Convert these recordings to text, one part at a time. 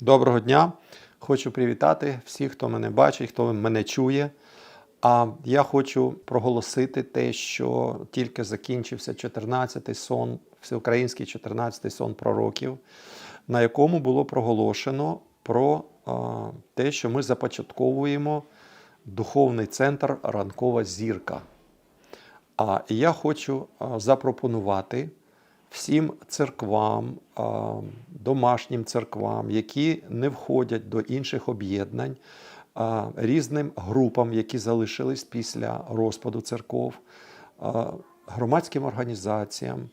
Доброго дня! Хочу привітати всіх, хто мене бачить, хто мене чує. А я хочу проголосити те, що тільки закінчився 14-й сон, всеукраїнський 14-й сон пророків, на якому було проголошено про те, що ми започатковуємо духовний центр Ранкова зірка. А я хочу запропонувати всім церквам, домашнім церквам, які не входять до інших об'єднань, різним групам, які залишились після розпаду церков, громадським організаціям,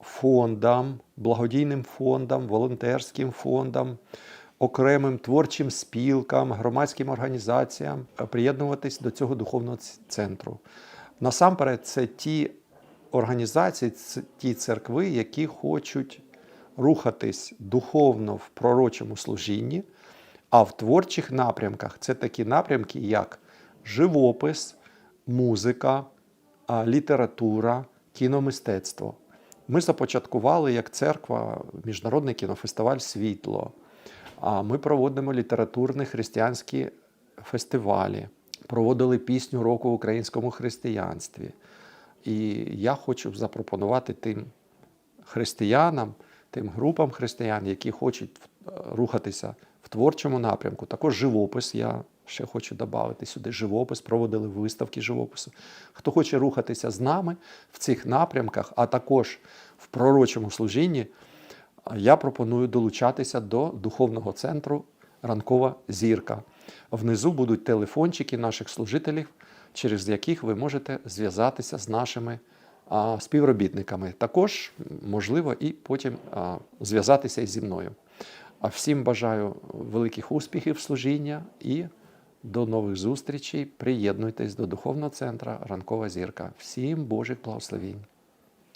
фондам, благодійним фондам, волонтерським фондам, окремим творчим спілкам, громадським організаціям приєднуватись до цього духовного центру. Насамперед, це ті організації, ті церкви, які хочуть рухатись духовно в пророчому служінні, а в творчих напрямках це такі напрямки, як живопис, музика, література, кіномистецтво. Ми започаткували як церква міжнародний кінофестиваль Світло. А ми проводимо літературні християнські фестивалі, проводили пісню року в українському християнстві. І я хочу запропонувати тим християнам, тим групам християн, які хочуть е, рухатися в творчому напрямку. Також живопис. Я ще хочу додати сюди живопис, проводили виставки живопису. Хто хоче рухатися з нами в цих напрямках, а також в пророчому служінні, я пропоную долучатися до духовного центру Ранкова зірка. Внизу будуть телефончики наших служителів, через яких ви можете зв'язатися з нашими а, співробітниками. Також можливо і потім а, зв'язатися зі мною. А всім бажаю великих успіхів служіння і до нових зустрічей. Приєднуйтесь до духовного центру Ранкова зірка. Всім Божих благословінь.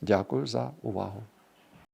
Дякую за увагу.